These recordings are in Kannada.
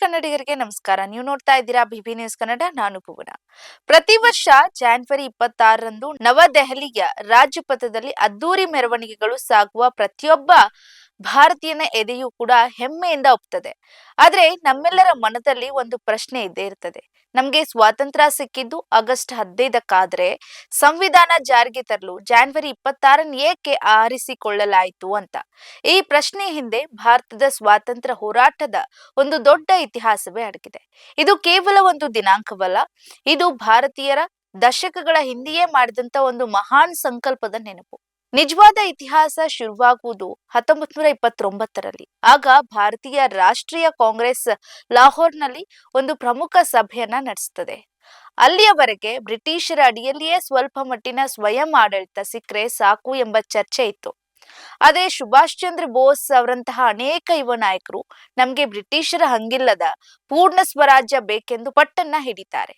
ಕನ್ನಡಿಗರಿಗೆ ನಮಸ್ಕಾರ. ನೀವು ನೋಡ್ತಾ ಇದ್ದೀರಾ ಬಿಬಿ ನ್ಯೂಸ್ ಕನ್ನಡ ನಾನು ಭುವನ. ಪ್ರತಿ ವರ್ಷ ಜಾನ್ವರಿ ಇಪ್ಪತ್ತಾರರಂದು ನವದೆಹಲಿಯ ರಾಜಪಥದಲ್ಲಿ ಅದ್ದೂರಿ ಮೆರವಣಿಗೆಗಳು ಸಾಗುವ ಪ್ರತಿಯೊಬ್ಬ ಭಾರತೀಯನ ಎದೆಯೂ ಕೂಡ ಹೆಮ್ಮೆಯಿಂದ ಒಪ್ತದೆ. ಆದ್ರೆ ನಮ್ಮೆಲ್ಲರ ಮನದಲ್ಲಿ ಒಂದು ಪ್ರಶ್ನೆ ಇದ್ದೇ ಇರ್ತದೆ. ನಮ್ಗೆ ಸ್ವಾತಂತ್ರ್ಯ ಸಿಕ್ಕಿದ್ದು ಆಗಸ್ಟ್ ಹದಿನೈದಕ್ಕಾದ್ರೆ ಸಂವಿಧಾನ ಜಾರಿಗೆ ತರಲು ಜಾನ್ವರಿ ಇಪ್ಪತ್ತಾರನ್ನು ಏಕೆ ಆರಿಸಿಕೊಳ್ಳಲಾಯಿತು ಅಂತ. ಈ ಪ್ರಶ್ನೆ ಹಿಂದೆ ಭಾರತದ ಸ್ವಾತಂತ್ರ್ಯ ಹೋರಾಟದ ಒಂದು ದೊಡ್ಡ ಇತಿಹಾಸವೇ ಅಡಗಿದೆ. ಇದು ಕೇವಲ ಒಂದು ದಿನಾಂಕವಲ್ಲ, ಇದು ಭಾರತೀಯರ ದಶಕಗಳ ಹಿಂದೆಯೇ ಮಾಡಿದಂತ ಒಂದು ಮಹಾನ್ ಸಂಕಲ್ಪದ ನೆನಪು. ನಿಜವಾದ ಇತಿಹಾಸ ಶುರುವಾಗುವುದು ಹತ್ತೊಂಬತ್ ನೂರ ಇಪ್ಪತ್ತೊಂಬತ್ತರಲ್ಲಿ. ಆಗ ಭಾರತೀಯ ರಾಷ್ಟ್ರೀಯ ಕಾಂಗ್ರೆಸ್ ಲಾಹೋರ್ನಲ್ಲಿ ಒಂದು ಪ್ರಮುಖ ಸಭೆಯನ್ನ ನಡೆಸುತ್ತದೆ ಅಲ್ಲಿಯವರೆಗೆ ಬ್ರಿಟಿಷರ ಅಡಿಯಲ್ಲಿಯೇ ಸ್ವಲ್ಪ ಮಟ್ಟಿನ ಸ್ವಯಂ ಆಡಳಿತ ಸಿಕ್ಕರೆ ಸಾಕು ಎಂಬ ಚರ್ಚೆ ಇತ್ತು. ಅದೇ ಸುಭಾಷ್ ಚಂದ್ರ ಬೋಸ್ ಅವರಂತಹ ಅನೇಕ ಯುವ ನಾಯಕರು ನಮ್ಗೆ ಬ್ರಿಟಿಷರ ಹಂಗಿಲ್ಲದ ಪೂರ್ಣ ಸ್ವರಾಜ್ಯ ಬೇಕೆಂದು ಪಟ್ಟನ್ನ ಹಿಡಿತಾರೆ.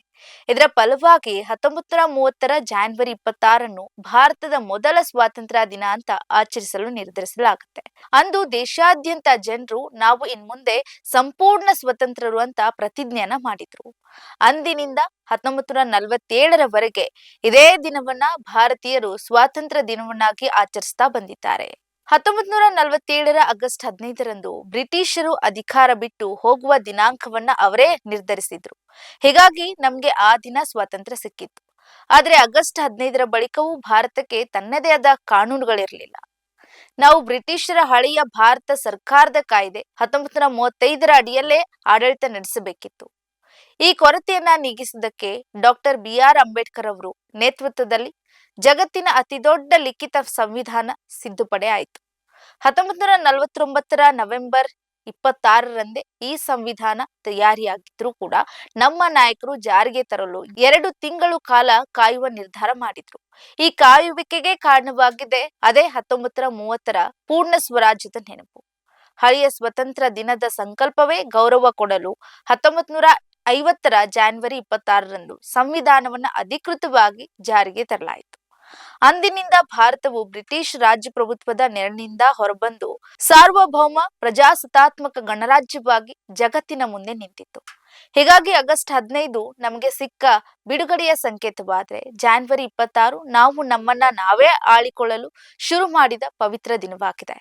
ಇದರ ಫಲವಾಗಿ ಹತ್ತೊಂಬತ್ತು ನೂರ ಮೂವತ್ತರ ಜಾನ್ವರಿ ಇಪ್ಪತ್ತಾರನ್ನು ಭಾರತದ ಮೊದಲ ಸ್ವಾತಂತ್ರ್ಯ ದಿನ ಅಂತ ಆಚರಿಸಲು ನಿರ್ಧರಿಸಲಾಗುತ್ತೆ. ಅಂದು ದೇಶಾದ್ಯಂತ ಜನರು ನಾವು ಇನ್ಮುಂದೆ ಸಂಪೂರ್ಣ ಸ್ವತಂತ್ರರು ಅಂತ ಪ್ರತಿಜ್ಞಾನ ಮಾಡಿದ್ರು. ಅಂದಿನಿಂದ ಹತ್ತೊಂಬತ್ತು ನೂರ ನಲವತ್ತೇಳರವರೆಗೆ ಇದೇ ದಿನವನ್ನ ಭಾರತೀಯರು ಸ್ವಾತಂತ್ರ್ಯ ದಿನವನ್ನಾಗಿ ಆಚರಿಸ್ತಾ ಬಂದಿದ್ದಾರೆ. ಹತ್ತೊಂಬತ್ ನೂರ ನಲವತ್ತೇಳರ ಆಗಸ್ಟ್ ಹದಿನೈದರಂದು ಬ್ರಿಟಿಷರು ಅಧಿಕಾರ ಬಿಟ್ಟು ಹೋಗುವ ದಿನಾಂಕವನ್ನ ಅವರೇ ನಿರ್ಧರಿಸಿದ್ರು. ಹೀಗಾಗಿ ನಮ್ಗೆ ಆ ದಿನ ಸ್ವಾತಂತ್ರ್ಯ ಸಿಕ್ಕಿತ್ತು. ಆದ್ರೆ ಆಗಸ್ಟ್ ಹದಿನೈದರ ಬಳಿಕವೂ ಭಾರತಕ್ಕೆ ತನ್ನದೇ ಆದ ಕಾನೂನುಗಳಿರಲಿಲ್ಲ. ನಾವು ಬ್ರಿಟಿಷರ ಹಳೆಯ ಭಾರತ ಸರ್ಕಾರದ ಕಾಯ್ದೆ ಹತ್ತೊಂಬತ್ ನೂರ ಮೂವತ್ತೈದರ ಅಡಿಯಲ್ಲೇ ಆಡಳಿತ ನಡೆಸಬೇಕಿತ್ತು. ಈ ಕೊರತೆಯನ್ನ ನೀಗಿಸಿದ್ದಕ್ಕೆ ಡಾಕ್ಟರ್ ಬಿ ಆರ್ ಅಂಬೇಡ್ಕರ್ ಅವರು ನೇತೃತ್ವದಲ್ಲಿ ಜಗತ್ತಿನ ಅತಿದೊಡ್ಡ ಲಿಖಿತ ಸಂವಿಧಾನ ಸಿದ್ದುಪಡೆ ಆಯಿತು. ಹತ್ತೊಂಬತ್ತು ನೂರ ನಲವತ್ತೊಂಬತ್ತರ ನವೆಂಬರ್ ಇಪ್ಪತ್ತಾರರಂದೇ ಈ ಸಂವಿಧಾನ ತಯಾರಿಯಾಗಿದ್ರೂ ಕೂಡ ನಮ್ಮ ನಾಯಕರು ಜಾರಿಗೆ ತರಲು ಎರಡು ತಿಂಗಳು ಕಾಲ ಕಾಯುವ ನಿರ್ಧಾರ ಮಾಡಿದ್ರು. ಈ ಕಾಯುವಿಕೆಗೆ ಕಾರಣವಾಗಿದೆ ಅದೇ ಹತ್ತೊಂಬತ್ತರ ಮೂವತ್ತರ ಪೂರ್ಣ ಸ್ವರಾಜ್ಯದ ನೆನಪು. ಹಳೆಯ ಸ್ವತಂತ್ರ ದಿನದ ಸಂಕಲ್ಪವೇ ಗೌರವ ಕೊಡಲು ಹತ್ತೊಂಬತ್ ನೂರ ಐವತ್ತರ ಜಾನ್ವರಿ ಇಪ್ಪತ್ತಾರರಂದು ಸಂವಿಧಾನವನ್ನ ಅಧಿಕೃತವಾಗಿ ಜಾರಿಗೆ ತರಲಾಯಿತು. ಅಂದಿನಿಂದ ಭಾರತವು ಬ್ರಿಟಿಷ್ ರಾಜಪ್ರಭುತ್ವದ ನೆರಳಿನಿಂದ ಹೊರಬಂದು ಸಾರ್ವಭೌಮ ಪ್ರಜಾಸತ್ತಾತ್ಮಕ ಗಣರಾಜ್ಯವಾಗಿ ಜಗತ್ತಿನ ಮುಂದೆ ನಿಂತಿತ್ತು. ಹೀಗಾಗಿ ಆಗಸ್ಟ್ ಹದಿನೈದು ನಮಗೆ ಸಿಕ್ಕ ಬಿಡುಗಡೆಯ ಸಂಕೇತವಾದ್ರೆ ಜಾನ್ವರಿ ಇಪ್ಪತ್ತಾರು ನಾವು ನಮ್ಮನ್ನ ನಾವೇ ಆಳಿಕೊಳ್ಳಲು ಶುರು ಮಾಡಿದ ಪವಿತ್ರ ದಿನವಾಗಿದೆ.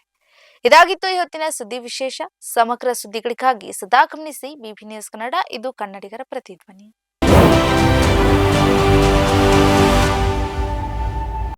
ಇದಾಗಿತ್ತು ಇವತ್ತಿನ ಸುದ್ದಿ ವಿಶೇಷ. ಸಮಗ್ರ ಸುದ್ದಿಗಳಿಗಾಗಿ ಸದಾ ಗಮನಿಸಿ. BB news Kannada. ಇದು ಕನ್ನಡಿಗರ ಪ್ರತಿಧ್ವನಿ.